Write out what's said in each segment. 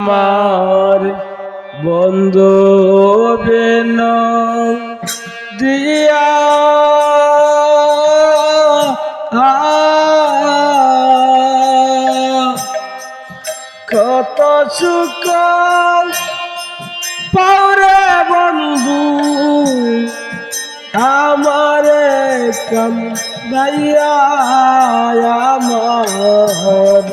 আমার বন্ধু বেন দিয়া কত সুখ পাওরে বন্ধু আমারে কম ভাইয়া আমার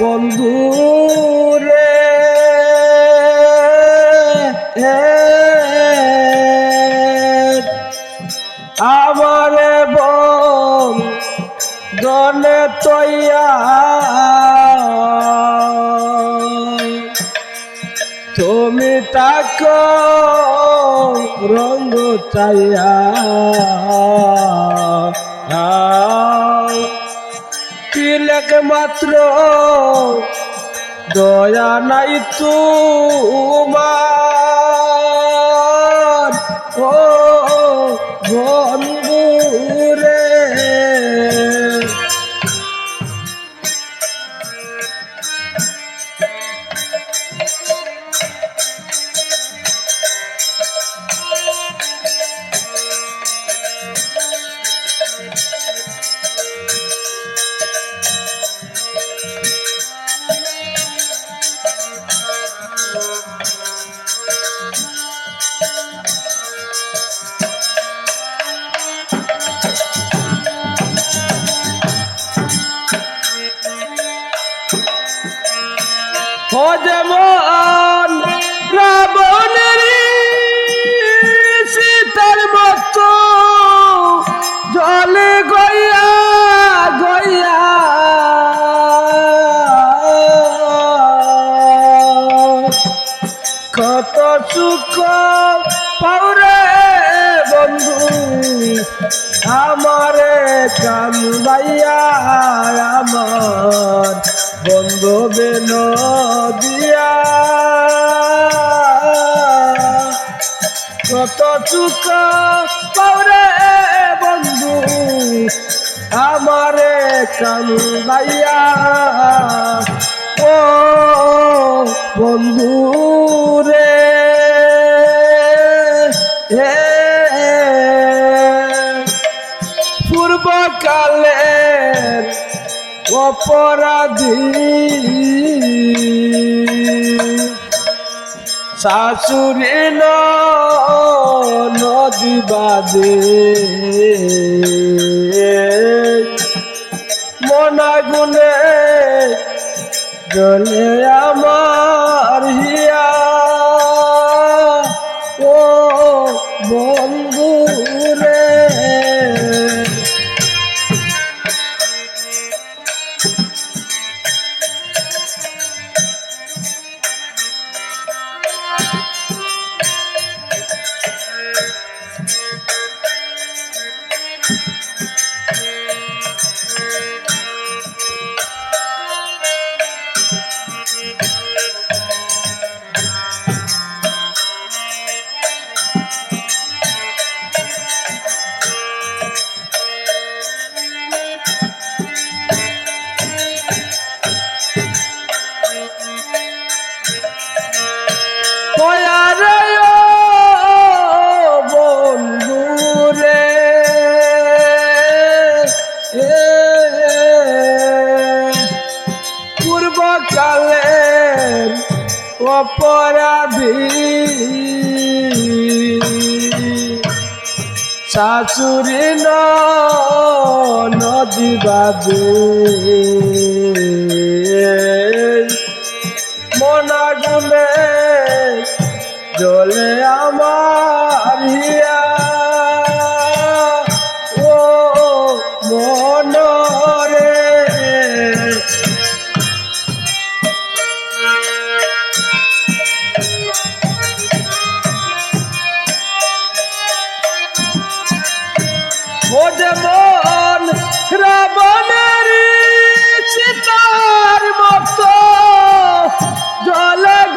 বন্ধু রে আমারে বম দনে তৈয়া। তুমি তাক রঙ্গ চাইয়া। তিলক মাত্র দয়া নাই তোমার। ও বন্ধু যেমন রাবণের পাউরে বন্ধু, আমারে কান্দাইয়া আমার বন্ধু বেন দিয়া কত সুখ পাউরে বন্ধু, আমারে কান্দাইয়া ও বন্ধু হে পূর্বকালের অপরাধী। শাশুড়ি নদী বাদে মনা গুনে জলে আমার অপরাধী। শাশুড়ি নদী বাদে মনা গুলে জলে আমার হিয়া। মন রাবণের সীতার মতো জলে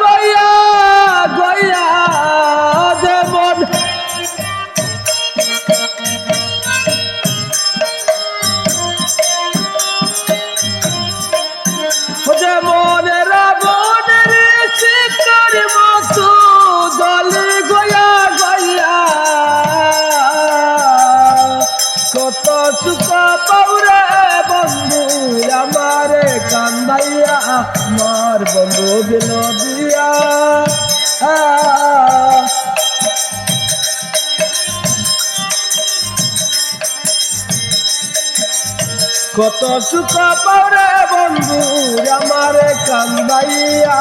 কত সুখ পরে বন্ধু আমার কান্দাইয়া।